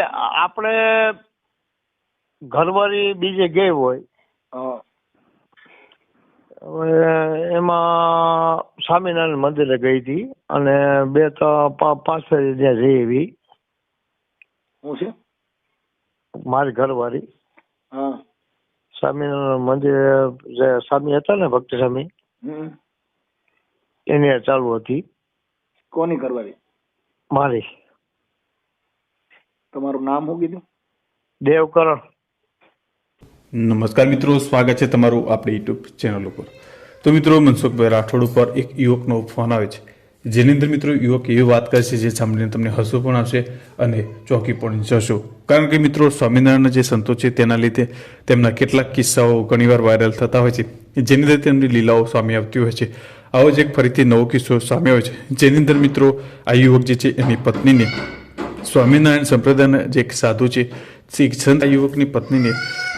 આપણે ઘરવાળી બીજે ગઈ હોય. એમાં સ્વામિનારાયણ મંદિરે ગઈ હતી અને બે તો પાંચ ત્યાં જઈ એવી. શું છે? મારી ઘરવાળી. સ્વામિનારાયણ મંદિરે જે સ્વામી હતા ને ભક્ત સ્વામી એની ચાલુ હતી. કોની ઘરવાળી? મારી. તમારું નામ શું કીધું? દેવકરણ. નમસ્કાર મિત્રો સ્વાગત છે તમારું આપણી યુટ્યુબ ચેનલ ઉપર. તો મિત્રો મનસુખભાઈ રાઠોડ ઉપર એક યુવકનો ફોન આવે છે. જેની અંદર મિત્રો યુવક એવી વાત કરે છે જે સાંભળીને તમને હસવું પણ આવશે અને ચોંકી પણ જશો. કારણ કે મિત્રો સ્વામિનારાયણના જે સંતો છે તેના લીધે તેમના કેટલાક કિસ્સાઓ ઘણીવાર વાયરલ થતા હોય છે. જેની અંદર તેમની લીલાઓ સામે આવતી હોય છે. આવો જ એક ફરીથી નવો કિસ્સો સામે આવ્યો છે. જેની અંદર મિત્રો આ યુવક જે છે એની પત્નીને સ્વામિનારાયણ સંપ્રદાયના જે એક સાધુ છે શીખ સંત યુવકની પત્નીને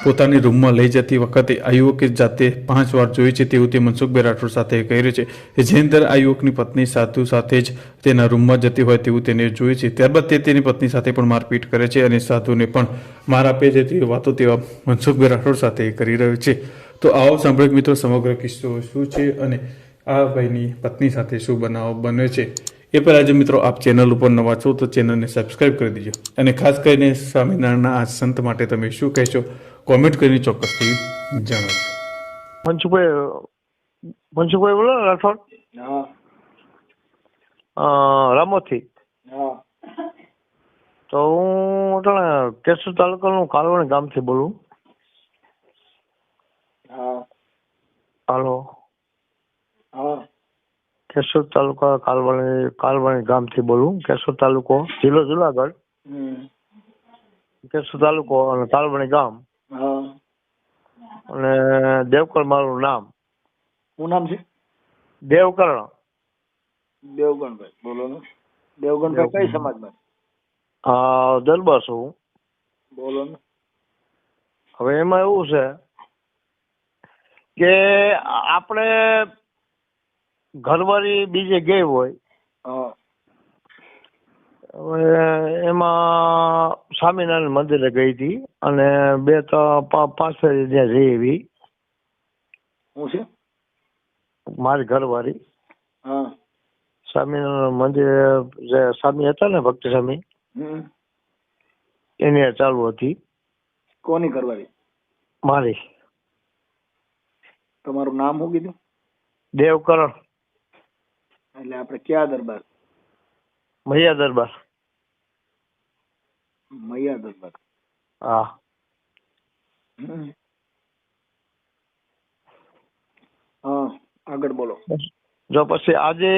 પોતાની રૂમમાં લઈ જતી વખતે આ યુવકે જાતે પાંચ વાર જોઈ છે, તેવું તે મનસુખભાઈ રાઠોડ સાથે કર્યું છે જે અંદર આ યુવકની પત્ની સાધુ સાથે જ તેના રૂમમાં જતી હોય તેવું તેને જોયું છે. ત્યારબાદ તે તેની પત્ની સાથે પણ મારપીટ કરે છે અને સાધુને પણ માર આપે છે તેવી વાતો તેવા મનસુખભાઈ રાઠોડ સાથે કરી રહ્યો છે. તો આવો સાંભળક મિત્રો સમગ્ર કિસ્સો શું છે અને આ ભાઈની પત્ની સાથે શું બનાવ બન્યો છે. એ પહેલાં જો મિત્રો આપ ચેનલ ઉપર નવા છો તો ચેનલને સબસ્ક્રાઈબ કરી દીજો. અને ખાસ કરીને સ્વામિનારાયણના આ સંત માટે તમે શું કહેશો? કોમેન્ટ કરીને ચોક્કસથી જણાવજો. મનસુખભાઈ મનસુખભાઈ બોલો ને રાઠોડ રામોથી? તો હું કેશોદ તાલુકાનું કાલવણ ગામથી બોલું હા હાલો હા કેશોદ તાલુકા કાલવાણી કાલવાણી ગામથી બોલું. કેશોદ તાલુકો જિલ્લો જુનાગઢ. કેશોદ તાલુકો અને કાલવાણી ગામ. હા. અને દેવકર મારું નામ. શું નામ છે? દેવકર્ણ. દેવગણભાઈ બોલો ને. દેવગણભાઈ કઈ સમાજમાં? હા દરબાર છું. બોલો ને. હવે એમાં એવું છે કે આપણે ઘરવાળી બીજે ગઈ હોય એમાં સ્વામિનારાયણ મંદિરે ગઈ હતી અને બે ત્રણ પા- પાંચ ત્યાં રહી એવી. હું છે? મારી ઘરવાળી. સ્વામિનારાયણ મંદિરે જે સ્વામી હતા ને ભક્ત સ્વામી હમ. એની ચાલુ હતી. કોની ઘરવાળી? મારી. તમારું નામ શું કીધું? દેવકરણ. એટલે આપણે કયા દરબાર? મૈયા દરબાર. મૈયા દરબાર. હા. હા આગળ બોલો. જો પછી આજે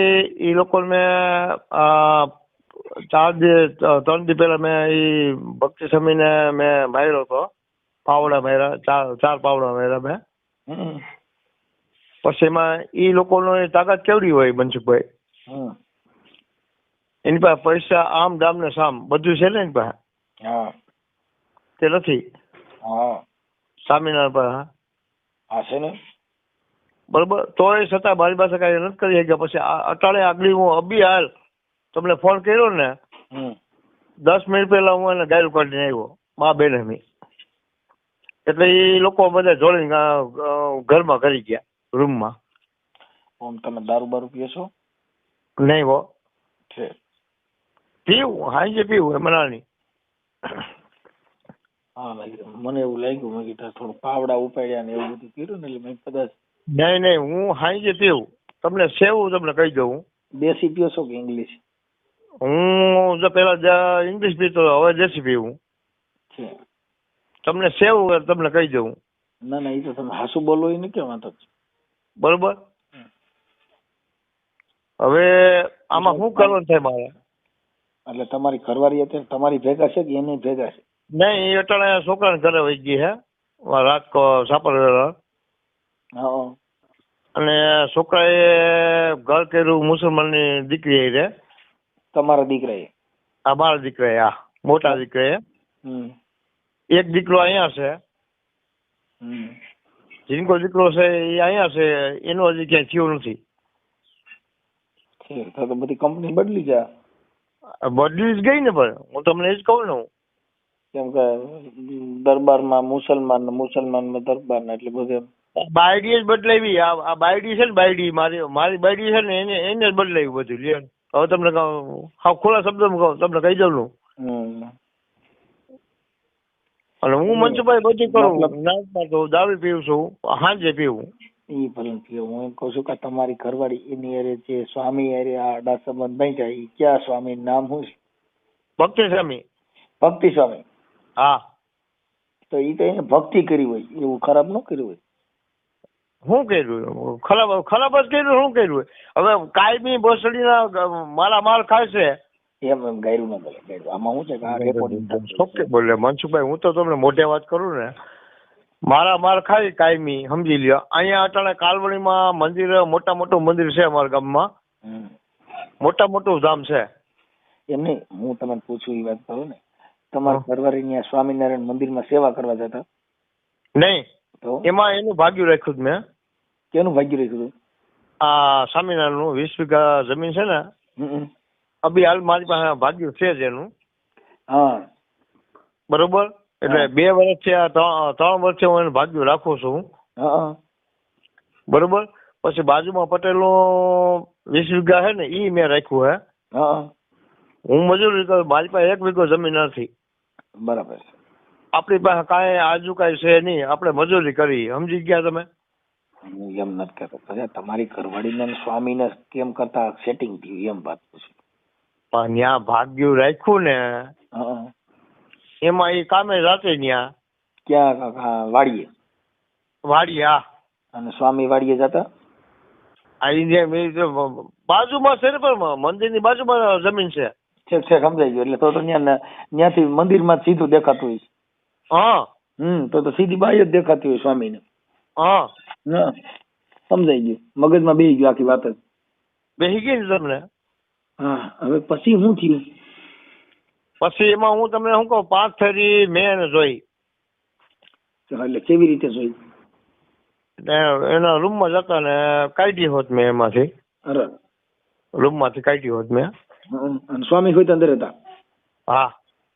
એ લોકોને આ, ચાર ત્રણ દી પહેલા મેં એ ભક્તિ સ્વામીને મેં માર્યો હતો. પાવડા માર્યા ચાર ચાર પાવડા માર્યા મેં. પછી એમાં એ લોકોનો તાકાત કેવડી હોય મનસુખભાઈ? એની પાસે પૈસા આમ દામ ને સામ બધું છે ને એની પાસે? હા. તે નથી? સ્વામિનારાયણ પાસે હા. છે ને? બરોબર. તોય છતાં મારી પાસે કઈ નથી કરી શક્યા. પછી અટાળે આગલી આગળ હું અબી હાલ તમને ફોન કર્યો ને દસ મિનિટ પહેલા હું એને ગાયલ કાઢીને આવ્યો મા બેન એટલે એ લોકો બધા જોડીને ઘરમાં કરી ગયા. રૂમમાં. ઓમ તમે દારૂ બારૂ પીએ છો? નહીં હો. છે. પીવું હાંજે પીવું એમાં નહીં. હા મને એવું લાગ્યું મેં કીધું થોડું પાવડા ઉપાડ્યા ને એવું બધું કર્યું ને એટલે મેં કદાચ નહીં નહીં હું હાંજે પીવું. તમને સેવું તમને કહી દઉં. દેશી પીઓ છો કે ઇંગ્લિશ? હું જો પેલા ઇંગ્લિશ પીતો હવે દેશી પીવું. તમને સેવું તમને કહી દઉં ના ના એ તો તમે હાસુ બોલો એ નહીં કે વાંધો છે. બરોબર? હવે આમાં શું કરવાનું થાય મારે? એટલે તમારી ઘરવાળી અત્યારે તમારી ભેગા છે કે એની ભેગા છે? નહીં એ અટાણે છોકરાને ઘરે વહી ગઈ હે. રાત સાપર હા. અને છોકરાએ ઘર કર્યું મુસલમાનની દીકરી રે તમારા દીકરા એ આ મારા દીકરાએ આ મોટા દીકરાએ. એક દીકરો અહીંયા છે. જીનકો દીકરો છે એ અહીંયા છે એનો હજી ક્યાંય થયો નથી છે તો બધી કંપની બદલી જા બદલી જ ગઈ ને પણ હું તમને એ જ કહું ને હું કેમ કે દરબારમાં મુસલમાન ને મુસલમાનમાં દરબાર ને એટલે બધું બાયડી જ બદલાવી આ આ બાયડી છે ને બાયડી મારી મારી બાયડી છે ને એને એને જ બદલાવી બધું લે હવે તમને કહું હાવ ખુલ્લા શબ્દમાં કહું તમને કહી દઉં છું. અને હું મંચુભાઈ બધું કરું. નાસ્તા કરું દાવી પીવું છું હાંજે પીવું. એ ભલે કે હું એમ કહું છું કે તમારી ઘરવાળી એની અરે જે સ્વામી અરે આ આડા સંબંધ નહીં ઈ ક્યાં સ્વામી નામ શું છે? ભક્તિ સ્વામી. ભક્તિ સ્વામી. હા. તો એ તો એને ભક્તિ કરી હોય એવું ખરાબ ન કર્યું હોય. શું કર્યું? ખરાબ ખરાબ જ કર્યું શું કર્યું? હવે કાયમી ભોસડીના મારા માલ ખાય છે એમ એમ ગાયરું ન બોલે ગાયરું. આમાં શું છે કે આ રેકોર્ડિંગ ઓકે બોલે મનસુખભાઈ હું તો તમને મોઢે વાત કરું ને. મારા માલ ખાઈ કાયમી સમજી લ્યો. અહીંયા અટાણે કાલવણીમાં મંદિર મોટા મોટું મંદિર છે અમારા ગામમાં. મોટા મોટું ધામ છે. એમ નહીં હું તમને પૂછું એ વાત કરું ને. તમારા ઘરવાળી ત્યાં સ્વામિનારાયણ મંદિરમાં સેવા કરવા જતા? નહીં. તો? એમાં એનું ભાગ્યું રાખ્યું મેં. કેનું ભાગ્યું રાખ્યું આ સ્વામિનારાયણનું વીસ વીઘા જમીન છે ને. અભી હાલ મારી પાસે ભાગ્યું છે જ એનું. હા. બરોબર? એટલે બે વર્ષ છે ત્રણ વર્ષે વર્ષથી હું એનું ભાગ્યું રાખું છું. હું બરોબર? પછી બાજુમાં પટેલનું વીસ વીઘા છે ને ઈ મેં રાખ્યું હે. હા હું. મજૂરી કરું મારી પાસે એક વીઘો જમીન નથી. બરાબર. આપણી પાસે કાંઈ આજુ કાંઈ છે નહીં આપણે મજૂરી કરી. સમજી ગયા તમે? એમ નથી કહેતો તમારી ઘરવાળીને સ્વામીને કેમ કરતા સેટિંગ થયું? એમ વાત પૂછું. પણ ત્યાં ભાગ્યું રાખ્યું ને હા. એમાં એ કામે રાતે ત્યાં. ક્યાં વાડીએ. વાડી હા. અને સ્વામી વાડીએ જતા? બાજુમાં છે ને પણ મંદિરની બાજુમાં જમીન છે. છેક છેક સમજાઈ ગયું. એટલે તો તો ત્યાં ત્યાંથી મંદિરમાં સીધું દેખાતું હોય હા. હમ તો તો સીધી બાઈ જ દેખાતી હોય સ્વામીને. હા. હા. સમજાઈ ગયું. મગજમાં બેસી ગયું આખી વાત જ. બેસી ગઈ ને તમને? હા હવે પછી શું થયું? પછી એમાં હું તમને શું કહું પાંચ ફેરી મેં એને જોઈ એટલે કેવી રીતે જોઈ? એના રૂમમાં જતા ને કાઢી હોત મેં એમાંથી. અરે. રૂમમાંથી કાઢી હોત મેં. અને સ્વામી હોય તો અંદર હતા હા.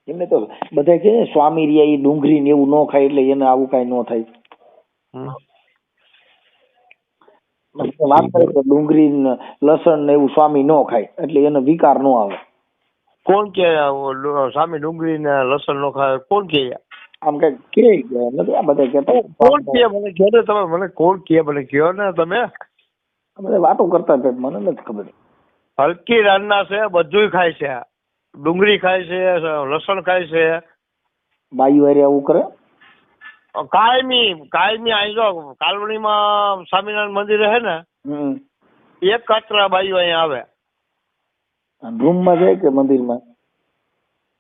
એમને તો બધા કે સ્વામી રહ્યા એ ડુંગળી ને એવું ન ખાય એટલે એને આવું કઈ ન થાય. હમ. વાત કરે કે ડુંગળી ને લસણ ને એવું સ્વામી ન ખાય એટલે એને વિકાર નો આવે. કોણ કે સ્વામી ડુંગળી ને લસણ નો ખાય? કોણ કે? આમ કઈ કે નથી આ બધા કેતા કોણ કે? મને કહો ને તમે મને કોણ કે? મને કહો ને તમે. બધા વાતો કરતા છે મને નથી ખબર. હલકી રાનના છે બધું ખાય છે. ડુંગળી ખાય છે લસણ ખાય છે. બાયુ હારે આવું કરે? કાયમી કાયમી અહીં જો કાલવણીમાં સ્વામિનારાયણ મંદિર હે ને એક કચરા બાઈઓ અહીંયા આવે. રૂમમાં જાય કે મંદિરમાં?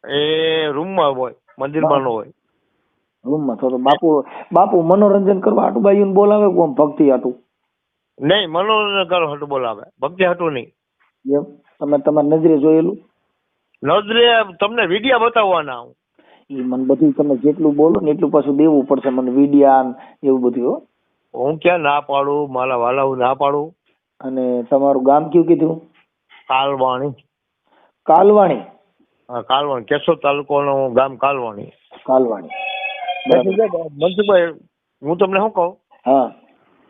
એ રૂમમાં હોય મંદિરમાં નો હોય. રૂમમાં તો તો બાપુ બાપુ મનોરંજન કરવા હાટુ બાયુને બોલાવે કોમ ભક્તિ હાટુ? નહીં મનોરંજન કરો હાટુ બોલાવે. ભક્તિ હાટુ નહીં. એમ? તમે તમારી નજરે જોયેલું? નજરે તમને વિડિયા બતાવવાના હું. એ મને બધું તમે જેટલું બોલો ને એટલું પાછું દેવું પડશે મને વિડિયા એવું બધું હો. હું ક્યાં ના પાડું? મારા વાલા હું ના પાડું? અને તમારું ગામ કયું કીધું? કાલવાણી. કાલવાણી? હા કાલવાણી. કેશોદ તાલુકાનું ગામ કાલવાણી. કાલવાણી. મનસુખભાઈ હું તમને શું કહું? હા.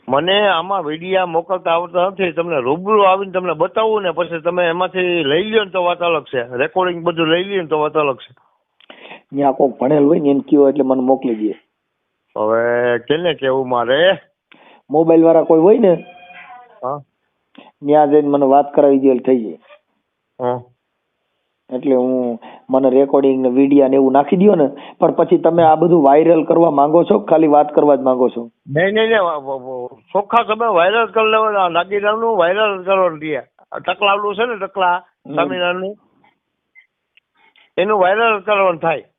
મને આમાં વિડિયા મોકલતા આવડતા નથી. તમને રૂબરૂ આવીને તમને બતાવું ને પછી તમે એમાંથી લઈ લ્યો ને તો વાત અલગ છે. રેકોર્ડિંગ બધું લઈ લ્યો ને તો વાત અલગ છે. ત્યાં કોક ભણેલ હોય ને એને કયો એટલે મને મોકલી દે. હવે કેને કેવું મારે? મોબાઈલ વાળા કોઈ હોય ને હા. ત્યાં જઈને મને વાત કરાવી દે એટલે થઈ જાય. એટલે હું મને રેકોર્ડિંગ ને વિડીયા ને એવું નાખી દ્યો ને પણ પછી તમે આ બધું વાયરલ કરવા માંગો છો ખાલી વાત કરવા જ માંગો છો? નહીં નહીં નહીં ચોખ્ખા તમે વાયરલ કરી લેવાના. નાગીરામનું વાયરલ કરવાનું દે ટકલાવલું છે ને ટકલા. સ્વામિનારાયણનું એનું વાયરલ કરવાનું થાય.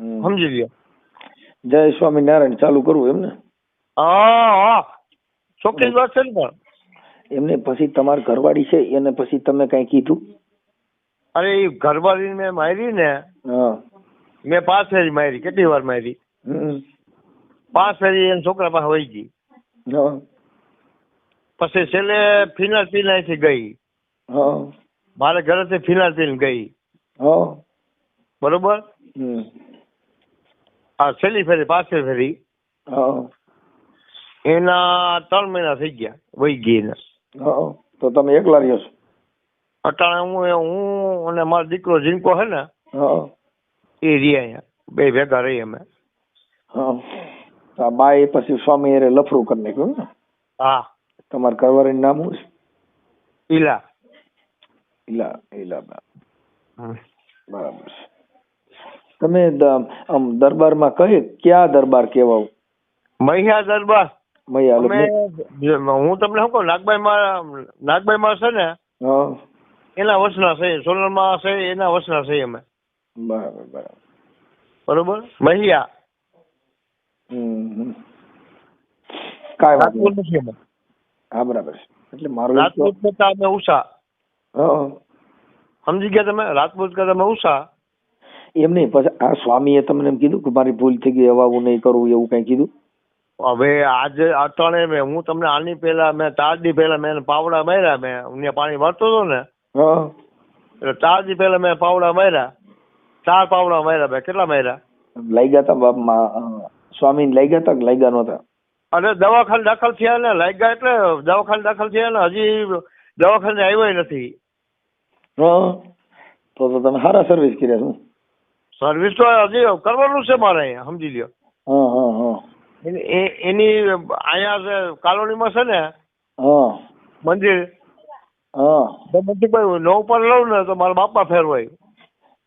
સમજી લ્યો જય સ્વામિનારાયણ ચાલુ કરવું એમ ને હા હા. ચોખ્ખી વાત છે ને પણ. એમને પછી તમારી ઘરવાળી છે એને પછી તમે કઈ કીધું? અરે એ ઘરવાળી મેં મારી ને મેં પાંચ ફેરી મારી કેટલી વાર મારી. પાંચ ફેરી એના છોકરા પાસે વહી ગઈ. હા. પછી છેલ્લે ફિનાલ પીને અહીંથી ગઈ. હા. મારે ઘરેથી ફિનાલ પીને ગઈ. હા. બરોબર? આ છેલ્લી ફેરી પાછળ ફેરી. હા. એના ત્રણ મહિના થઈ ગયા વહી ગઈ એને. હા તો તમે એકલા રહ્યો છો? અટાણે હું હું અને મારો દીકરો જીનકો છે ને હા. એ રહ્યા અહીંયા. બે ભેગા રહી અમે. હા. તો આ બા એ પછી સ્વામી હારે લફરું કરી નાખ્યું ને? હા. તમારા કરવારીનું નામ શું છે? ઈલા. ઈલા ઈલાબા. હમ. બરાબર છે. તમે દરબારમાં કહે ક્યાં દરબાર કહેવાવ મહિયા દરબાર. મહિયા હું તમને શું કહું નાગભાઈ માં નાગભાઈ માં છે ને હા. એના વસના છે સોનલમાં છે એના વસના છે અમે. બરાબર બરાબર. બરોબર? મહિયા. કાંઈ વાત નથી અમે. હા બરાબર એટલે મારું રાજપૂત કરતા અમે ઉષા. હા. સમજી ગયા તમે? રાજપૂત કરતા અમે ઉષા. એમ નહીં પછી આ સ્વામીએ તમને એમ કીધું કે મારી ભૂલ થઈ ગઈ હવે આવું નહીં કરવું એવું કઈ કીધું? હવે આજે અટાણે મેં હું તમને આની પહેલા મેં ચાર દી પહેલા મેં પાવડા માર્યા મેં અહીંયા પાણી ભરતો હતો ને હા. એટલે ચાર દી પહેલા મેં પાવડા માર્યા ચાર પાવડા માર્યા મેં કેટલા માર્યા? લાગ્યા તા બાપ સ્વામી લઈ ગયા તા લઈ ગયા નહોતા? અને દવાખાને દાખલ થયા ને લાગ્યા એટલે દવાખાને દાખલ થયા ને હજી દવાખાને આવ્યા નથી. હા. તો તો તમે સારા સર્વિસ કર્યા શું સર્વિસ તો હજી કરવાનું છે મારે અહીંયા સમજી લ્યો. હા હા હા. એની એ- એની અહીંયા કાલોની કોલોનીમાં છે ને હા. મંદિર હા. તો મંદિર નવ પર લઉં ને તો મારા બાપા ફેરવાય.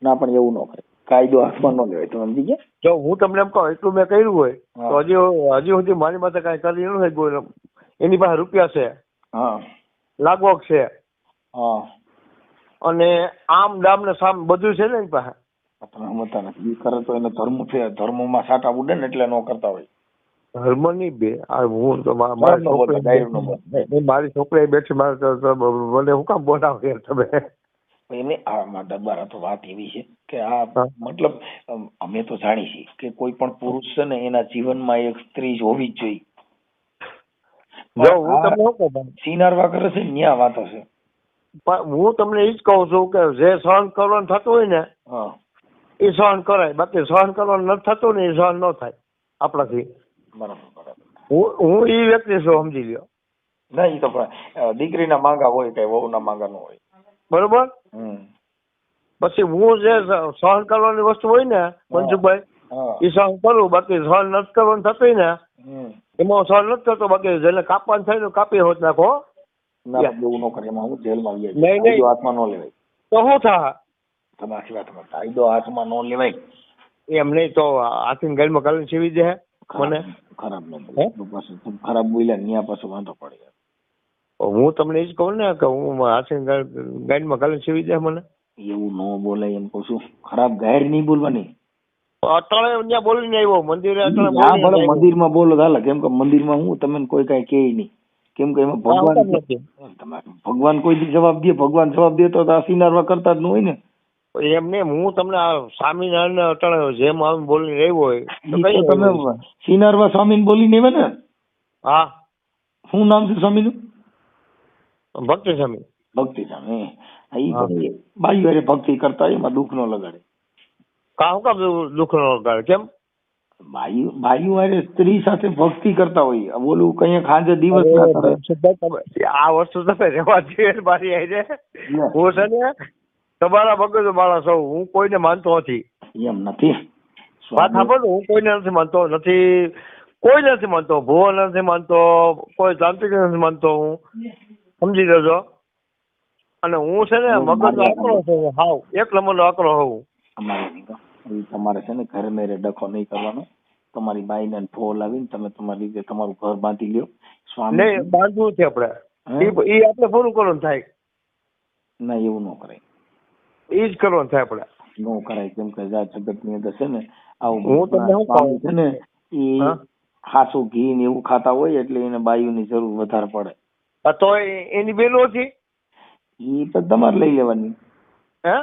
ના પણ એવું ન કરે કાયદો હાથમાં ન લેવાય તમે સમજી ગયા? જો હું તમને એમ કહું એટલું મેં કર્યું હોય તો હજી હજી સુધી મારી માથે કઈ કરી ન હોય એની પાસે રૂપિયા છે હા. લાગવક છે. હા. અને આમ ડામ ને સામ બધું છે ને એની પાસે. તમે સમજતા નથી કરે તો એને ધર્મ છે ધર્મમાં સાટા ઉડે ને એટલે ન કરતા હોય. ધર્મ નહીં બે. આ હું તો મારી છોકરી બેઠી મારે મને હું કામ બોલાવે તમે? એને આમાં દરબાર તો વાત એવી છે કે આ મતલબ અમે તો જાણી છીએ કે કોઈ પણ પુરુષ છે ને એના જીવનમાં એક સ્ત્રી હોવી જ જોઈએ. આ સિનારવા કરે છે ન્યા વાતો છે. હું તમને એ જ કહું છું કે જે સહન કરવાનું થતું હોય ને હા. એ સહન કરાય. બાકી સહન કરવાનું ન થતું ને એ સહન ન થાય આપણાથી. બરાબર હું હું એ વ્યક્તિ છું સમજી લ્યો. ના ઈ તો પણ દીકરીના માંગા હોય કઈ વહુના માંગા ન હોય. બરોબર? પછી હું જે સહન કરવાની વસ્તુ હોય ને મનસુખભાઈ એ સહન કરું. બાકી સહન નથી કરવાનું થતું ને એમાં સહન નથી કરતો બાકી જેને કાપવાનું થાય ને કાપી હોત નાખો. ના એવું ન કરે એમાં હું જેલમાં આવી નહીં, નહીં. આત્મા ન લેવાય. તો શું થા તમે આખી તમે. કાયદો હાથમાં ન લેવાય. એમ નહીં તો હાથીને ગાડીમાં કાલે સીવી દે મને? ખરાબ ન? બોલો. ખરાબ બોલ્યા ન્યા પાછું વાંધો પડે હું તમને એ જ કહું ને કે હું હાથીને ગાડીમાં કાલે સીવી દે મને. એવું ન બોલાય એમ કહું છું. ખરાબ ગાયર નહીં બોલવાની. અટાણે ત્યાં બોલીને આવ્યો મંદિરે અટાણે મંદિરમાં મંદિરમાં બોલો ચાલે હાલે. કેમ કે મંદિરમાં હું તમને કોઈ કઈ કહે નહીં. કેમ કે એમાં ભગવાન? તમારે ભગવાન કોઈ જવાબ દે ભગવાન જવાબ દે તો આ સિનારવા કરતા જ ન હોય ને. એમ નહીં હું તમને આ સ્વામિનારાયણ અટાણે જેમ આમ બોલીને આવ્યો હોય તો કઈ તમે સિનારવા સ્વામીને બોલીને આવ્યા ને? હા. શું નામ છે સ્વામીનું? ભક્તિ સ્વામી. ભક્તિ સ્વામી. બાઈ હારે ભક્તિ કરતા હોય એમાં દુઃખ ન લગાડે. કા હું કામ દુઃખ નો લગાડે? કેમ? બાઈ ભાઈ વારે સ્ત્રી સાથે ભક્તિ કરતા હોય. બોલું કઈ ખાંજે દિવસ ના કરે આ વસ્તુ તમે રહેવા દે મારી આઈને લે. હું છે ને તમારા મગજ માણસ સૌ હું કોઈને માનતો નથી. એમ નથી. વાત સાંભળો હું કોઈને નથી માનતો નથી કોઈ નથી માનતો ભુવો નથી માનતો કોઈ તાંત્રિક નથી માનતો હું. સમજી લેજો અને હું છે ને મગજ આકરો છું હાવ એક નંબર નો આકરો હોઉં. તમારે છે ને ઘરે મેરે ડખો નહીં કરવાનો. તમારી બાઈને ને ફો લાવીને તમે તમારી રીતે તમારું ઘર બાંધી લ્યો. સ્વામી બાંધવું છે આપણે. એ આપણે પૂરું કરવાનું થાય. ના એવું ન કરાય. ઈ જ કરવાનું થાય આપણે નો કરાય કેમ કે આ જગતની અંદર છે ને આવું હું તમને શું કહું? છે ને એ? હાસુ ઘી ને એવું ખાતા હોય એટલે એને બાયુની જરૂર વધારે પડે. તો એ- એની બેનો હતી એ તો તમારે લઈ લેવાની. હે?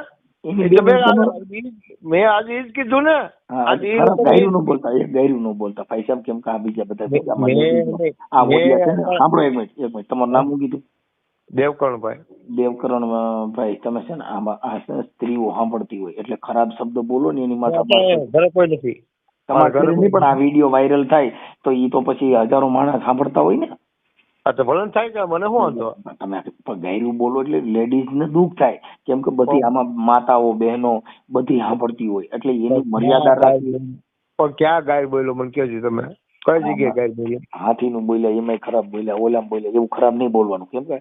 મેં આજે જ કીધું ને. આજે ગાયરું ન બોલતા એક ગાયરું ન બોલતા. ભાઈ સાહેબ કેમ કે આ બીજા બધા ભેગા છે સાંભળો એક મિનિટ એક મિનિટ. તમારું નામ શું કીધું? દેવકરણભાઈ. દેવકરણ ભાઈ તમે છે ને આમાં આ સ્ત્રીઓ સાંભળતી હોય એટલે ખરાબ શબ્દ બોલો ને એની માથા ઘરે કોઈ નથી. તમારે ઘરે ઘરે પણ આ વીડિયો વાયરલ થાય તો ઈ તો પછી હજારો માણસ સાંભળતા હોય ને. તો થાય કે મને શું વાંધો? તમે ગાયરું બોલો એટલે લેડીઝ ને દુઃખ થાય. કેમ કે બધી આમાં માતાઓ બહેનો બધી સાંભળતી હોય એટલે એની મર્યાદા રાખવી. પણ ક્યાં ગાય બોલ્યો મને કહેજો તમે. કઈ જગ્યાએ ગાય બોલ્યા? હાથી નું બોલ્યા એમાં ખરાબ બોલ્યા ઓલામાં બોલ્યા એવું ખરાબ નહીં બોલવાનું કેમ કે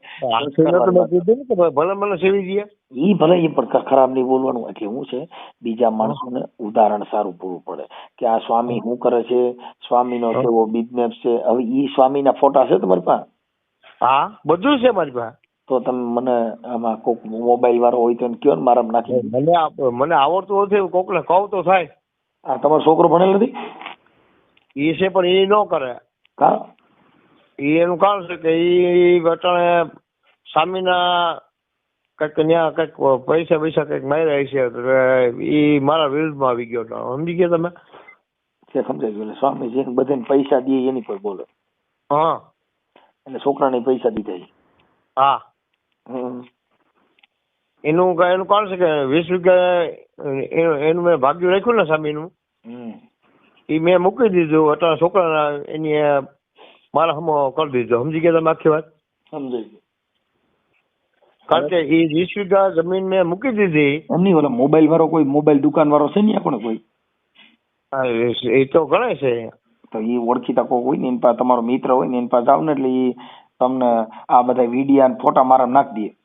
કીધું ને ભલે મને સેવી ગયા? ઈ ભલે એ પણ ખરાબ નહીં બોલવાનું એટલે હું છે બીજા માણસોને ઉદાહરણ સારું પૂરું પડે કે આ સ્વામી શું કરે છે સ્વામીનો કેવો બિઝનેસ છે હવે ઈ સ્વામીના ફોટા છે તમારી પાસે? હા બધું છે મારી પાસે. તો તમે મને આમાં કોક મોબાઈલ વાળો હોય તો કયો ને મારા નાખી મને મને આવડતું નથી કોકને કહું તો થાય. આ તમારો છોકરો ભણેલ નથી? એ છે પણ એ ન કરે. હા. એ એનું કારણ છે કે એ અટાણે સ્વામીના કંઈક ત્યાં કંઈક પૈસા પૈસા કંઈક માર્યા છે એટલે એ મારા વિરુદ્ધમાં આવી ગયો હતો સમજી ગયા તમે? કે સમજાય ગયું. સ્વામી જેને બધાને પૈસા દે એની પર બોલે. હા. એટલે છોકરાને પૈસા દીધા છે. હા. હમ. એનું એનું કારણ છે કે વીસ રૂપિયા એનું મેં ભાગ્યું રાખ્યું ને સ્વામીનું. એ મેં મૂકી દીધું અત્યારે છોકરાના એની મારા હમો કરી દીધો. સમજી ગયા તમે આખી વાત? સમજાઈ ગયું. કારણ કે એ વીસ વીઘા જમીન મેં મૂકી દીધી. એમની ઓલા મોબાઈલ વાળો કોઈ મોબાઈલ દુકાન વાળો છે નહીં આપણે કોઈ? એ- તો ગણાય છે. તો એ ઓળખીતા કોઈ હોય ને એની પાસે તમારો મિત્ર હોય ને એની પાસે જાવ ને એટલે એ તમને આ બધા વિડીયા ને ફોટા મારા નાખી દે.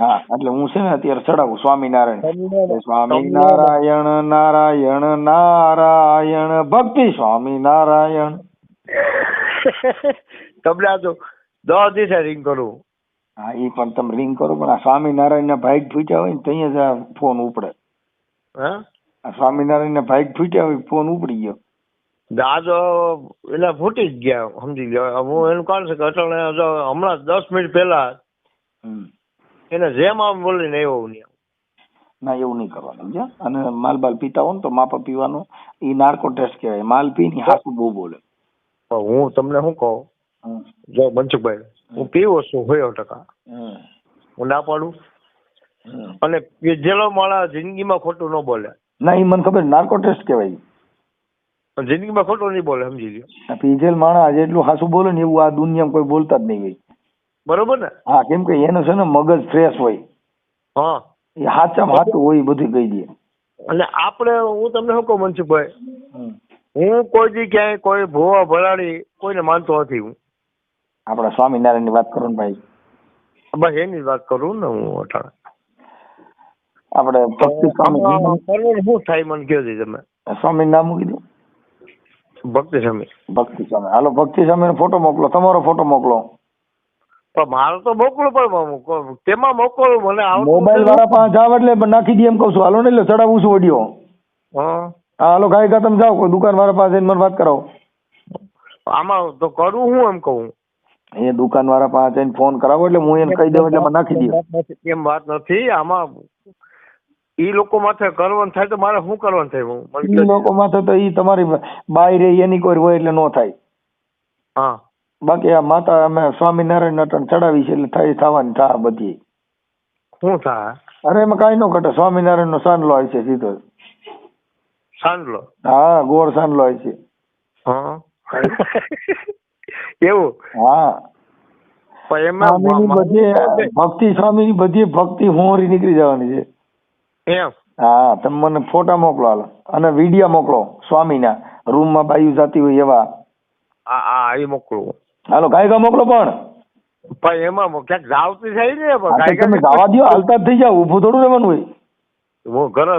હા એટલે હું છે ને અત્યારે ચડાવું સ્વામિનારાયણ. સ્વામિનારાયણ. નારાયણ નારાયણ ભક્તિ સ્વામિનારાયણ. તમને આ તો દસ દિવસે રિંગ કરું. હા એ પણ તમે રિંગ કરો પણ આ સ્વામિનારાયણ ના ભાઈ ફૂટ્યા હોય ને ત્યાં જ આ ફોન ઉપડે. હા? સ્વામિનારાયણ ના ભાઈ ફૂટ્યા હોય ફોન ઉપડી ગયો. દાદો એટલે ફૂટી જ ગયા સમજી ગયા હું એનું કારણ છે કે અટલ હમણાં દસ મિનિટ પહેલા હમ. એને જેમ આમ બોલીને ને એવું ત્યાં. ના એવું નહીં કરવાનું સમજ્યા? અને માલ બાલ પીતા હોય ને તો માપા પીવાનું એ નાર્કો ટેસ્ટ કહેવાય. માલ પી ની હાસુ બહુ બોલે. હું તમને શું કહું? જો મનસુખભાઈ હું પીવો છું હોય ટકા. હું ના પાડું? અને પીધેલો માણસ જિંદગીમાં ખોટું ન બોલે. ના એ મને ખબર નાર્કો ટેસ્ટ કહેવાય જિંદગીમાં ખોટું નહીં બોલે સમજી લ્યો. પીજેલ માણસ જેટલું હાસુ બોલે ને એવું આ દુનિયામાં કોઈ બોલતા જ નહીં હોય. બરોબર ને? હા કેમ કે એનું છે ને મગજ ફ્રેશ હોય. હા. એ હાચામાં હાચું હોય એ બધું કહી દે. અને આપણે હું તમને શું કહું મનસુખભાઈ. હું કોઈ દી ક્યાંય કોઈ ભોવા ભરાડી કોઈને માનતો નથી હું. આપણા સ્વામિનારાયણની વાત કરો ને ભાઈ. બસ એની જ વાત કરું ને હું અટાણે આપણે ભક્તિ સ્વામી શું થાય મને કહો તમે? સ્વામી નામ મૂકી દો. ભક્તિ સ્વામી. ભક્તિ સ્વામી. હાલો ભક્તિ સ્વામી ફોટો મોકલો. તમારો ફોટો મોકલો. પણ મારે તો મોકલો પણ તેમાં મોકલો મને મોબાઈલ વાળા પાસે જાવ એટલે નાખી દે એમ કહું છું. હાલો ને એટલે ચડાવું છું ઓડિયો. હા. હાલો ગાય ગા તમે જાઓ કોઈ દુકાન વાળા પાસે મને વાત કરાવો. આમાં તો કરું હું એમ કહું. એ દુકાન વાળા પાસે જઈને ફોન કરાવો એટલે હું એને કહી દઉં એટલે મને નાખી દઉં એમ વાત નથી. આમાં ઈ લોકો માથે કરવાનું થાય તો મારે શું કરવાનું થાય? હું ઈ લોકો માથે તો ઈ તમારી બાય રે એની કોઈ હોય એટલે નો થાય. હા. બાકી આ માતા અમે સ્વામિનારાયણ નટન ચડાવી છે એટલે થઈ થવાની થા બધી. શું થા અરે એમાં કાંઈ નો ઘટે સ્વામિનારાયણ નો સાંડલો હોય છે સીધો. સાંડલો? હા ગોળ સાંડલો હોય છે. એવું? હા. ભક્તિ સ્વામી સ્વામીની બધી ભક્તિ હોરી નીકળી જવાની છે. એમ? હા તમે મને ફોટા મોકલો હાલ. અને વીડિયો મોકલો સ્વામીના. રૂમમાં બાયુ જાતી હોય એવા. આ આ એ મોકલું. હાલો ગાયકા મોકલો પણ. પણ એમાં ક્યાંક જાવતી થાય ને પણ તમે કાંઈ જવા દો હાલતા જ થઈ જાવ ઊભું થોડું રહેવાનું હોય. હું ઘરે